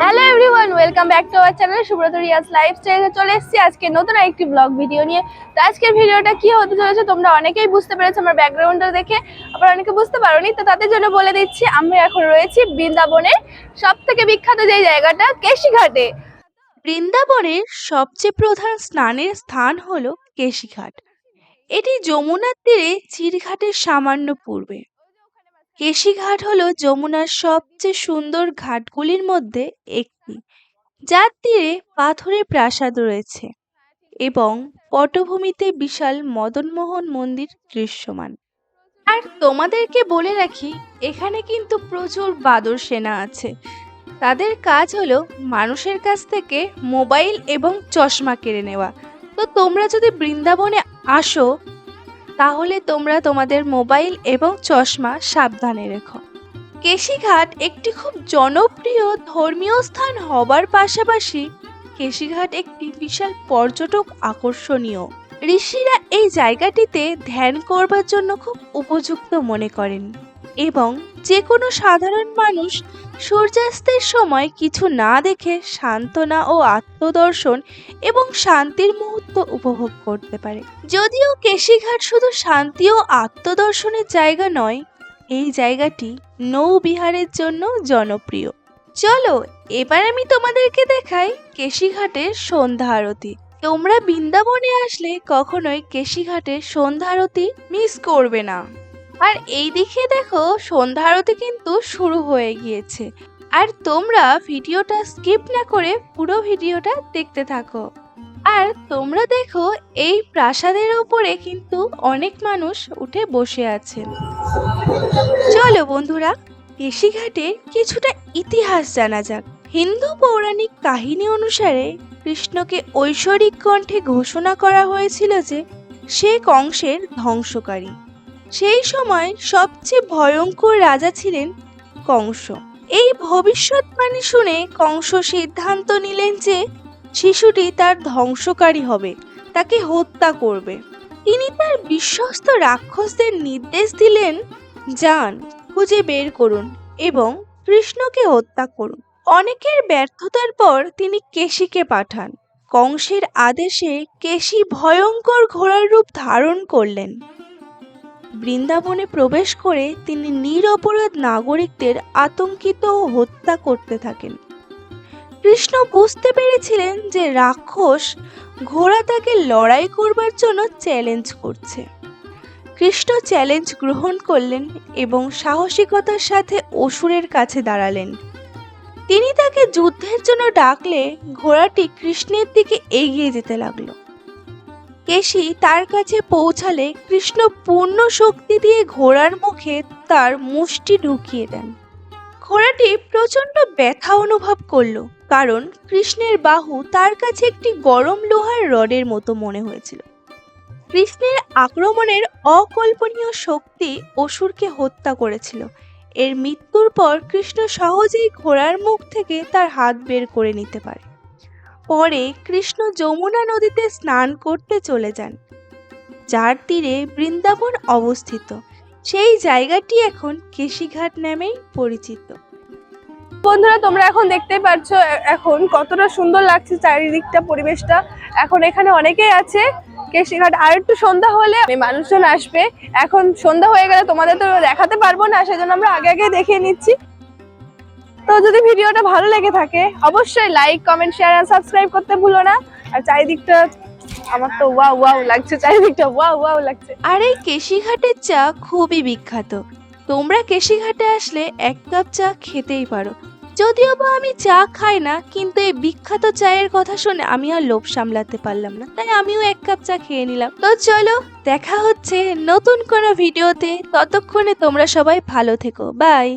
Hello everyone welcome back to our channel Subrata Riyaz লাইফস্টাইলে চলে এসেছি। আজকে নতুন একটি ব্লগ ভিডিও নিয়ে। তো আজকের ভিডিওটা কি হতে চলেছে তোমরা অনেকেই বুঝতে পেরেছ আমার ব্যাকগ্রাউন্ডটা দেখে। আবার অনেকে বুঝতে পারোনি, তো তাদের জন্য বলে দিচ্ছি আমি এখন রয়েছি বৃন্দাবনের সব থেকে বিখ্যাত যে জায়গাটা, কেশিঘাটে। বৃন্দাবনের সবচেয়ে প্রধান স্নানের স্থান হলো কেশিঘাট। এটি যমুনার তীরে চিরঘাটের সামান্য পূর্বে। কেশিঘাট হল যমুনার সবচেয়ে সুন্দর ঘাটগুলির মধ্যে একটি, যার তীরে পাথরের প্রাসাদ রয়েছে এবং পটভূমিতে বিশাল মদনমোহন মন্দির দৃশ্যমান। আর তোমাদেরকে বলে রাখি, এখানে কিন্তু প্রচুর বাদর সেনা আছে। তাদের কাজ হলো মানুষের কাছ থেকে মোবাইল এবং চশমা কেড়ে নেওয়া। তো তোমরা যদি বৃন্দাবনে আসো, তাহলে তোমরা তোমাদের মোবাইল এবং চশমা সাবধানে রেখো। কেশিঘাট একটি খুব জনপ্রিয় ধর্মীয় স্থান হবার পাশাপাশি কেশিঘাট একটি বিশাল পর্যটক আকর্ষণীয়। ঋষিরা এই জায়গাটিতে ধ্যান করবার জন্য খুব উপযুক্ত মনে করেন। এবং যে কোনো সাধারণ মানুষ সূর্যাস্তের সময় কিছু না দেখে সান্ত্বনা ও আত্মদর্শন এবং শান্তির মুহূর্ত উপভোগ করতে পারে। যদিও কেশিঘাট শুধু শান্তি ও আত্মদর্শনের জায়গা নয়, এই জায়গাটি নৌবিহারের জন্য জনপ্রিয়। চলো, এবার আমি তোমাদেরকে দেখাই কেশিঘাটের সন্ধ্যা আরতি। তোমরা বৃন্দাবনে আসলে কখনোই কেশিঘাটের সন্ধ্যা আরতি মিস করবে না। আর এই দিকে দেখো সন্ধ্যা আরতি কিন্তু শুরু হয়ে গিয়েছে। আর তোমরা ভিডিওটা স্কিপ না করে পুরো ভিডিওটা দেখতে থাকো। আর তোমরা দেখো এই প্রাসাদের উপরে কিন্তু অনেক মানুষ উঠে বসে আছেন চলো বন্ধুরা কেশিঘাটের কিছুটা ইতিহাস জানা যাক। হিন্দু পৌরাণিক কাহিনী অনুসারে কৃষ্ণকে ঐশ্বরিক কণ্ঠে ঘোষণা করা হয়েছিল যে সে কংসের ধ্বংসকারী। সেই সময় সবচেয়ে ভয়ঙ্কর রাজা ছিলেন কংস। এই ভবিষ্যৎবাণী শুনে কংস সিদ্ধান্ত নিলেন যে শিশুটি তার ধ্বংসকারী হবে, তাকে হত্যা করবে। তিনি তার বিশ্বস্ত রাক্ষসদের নির্দেশ দিলেন, যান, খুঁজে বের করুন এবং কৃষ্ণকে হত্যা করুন। অনেকের ব্যর্থতার পর তিনি কেশিকে পাঠান। কংসের আদেশে কেশি ভয়ঙ্কর ঘোড়ার রূপ ধারণ করলেন। বৃন্দাবনে প্রবেশ করে তিনি নিরপরাধ নাগরিকদের আতঙ্কিত ও হত্যা করতে থাকেন। কৃষ্ণ বুঝতে পেরেছিলেন যে রাক্ষস ঘোড়া তাকে লড়াই করবার জন্য চ্যালেঞ্জ করছে। কৃষ্ণ চ্যালেঞ্জ গ্রহণ করলেন এবং সাহসিকতার সাথে অসুরের কাছে দাঁড়ালেন। তিনি তাকে যুদ্ধের জন্য ডাকলে ঘোড়াটি কৃষ্ণের দিকে এগিয়ে যেতে লাগল। কেশি তার কাছে পৌঁছালে কৃষ্ণ পূর্ণ শক্তি দিয়ে ঘোড়ার মুখে তার মুষ্টি ঢুকিয়ে দেন। ঘোড়াটি প্রচণ্ড ব্যথা অনুভব করল, কারণ কৃষ্ণের বাহু তার কাছে একটি গরম লোহার রডের মতো মনে হয়েছিল। কৃষ্ণের আক্রমণের অকল্পনীয় শক্তি অসুরকে হত্যা করেছিল। এর মৃত্যুর পর কৃষ্ণ সহজেই ঘোড়ার মুখ থেকে তার হাত বের করে নিতে পারে। পরে কৃষ্ণ যমুনা নদীতে স্নান করতে চলে যান। যার তীরে বৃন্দাবন অবস্থিত। সেই জায়গাটি এখন কেশিঘাট নামেই পরিচিত। বন্ধুরা, তোমরা এখন দেখতে পাচ্ছ এখন কতটা সুন্দর লাগছে চারিদিকটা, পরিবেশটা। এখন এখানে অনেকেই আছে, কেশিঘাট। আর একটু সন্ধ্যা হলে মানুষজন আসবে। এখন সন্ধ্যা হয়ে গেলে তোমাদের তো দেখাতে পারব না, সেজন্য আমরা আগে আগে দেখিয়ে নিচ্ছি। তো যদি ভিডিওটা ভালো লেগে থাকে, অবশ্যই লাইক কমেন্ট শেয়ার আর সাবস্ক্রাইব করতে ভুলো না। আর চারিদিকটা আমার তো ওয়াও ওয়াও লাগছে, চারিদিকটা ওয়াও ওয়াও লাগছে। আর এই কেশিঘাটের চা খুবই বিখ্যাত। তোমরা কেশিঘাটে আসলে এক কাপ চা খেতেই পারো। যদিও বা আমি চা খাই না, কিন্তু এই বিখ্যাত চায়ের কথা শুনে আমি আর লোভ সামলাতে পারলাম না। তাই আমিও এক কাপ চা খেয়ে নিলাম। তো চলো, দেখা হচ্ছে নতুন কোনো ভিডিওতে। ততক্ষণে তোমরা সবাই ভালো থেকো। বাই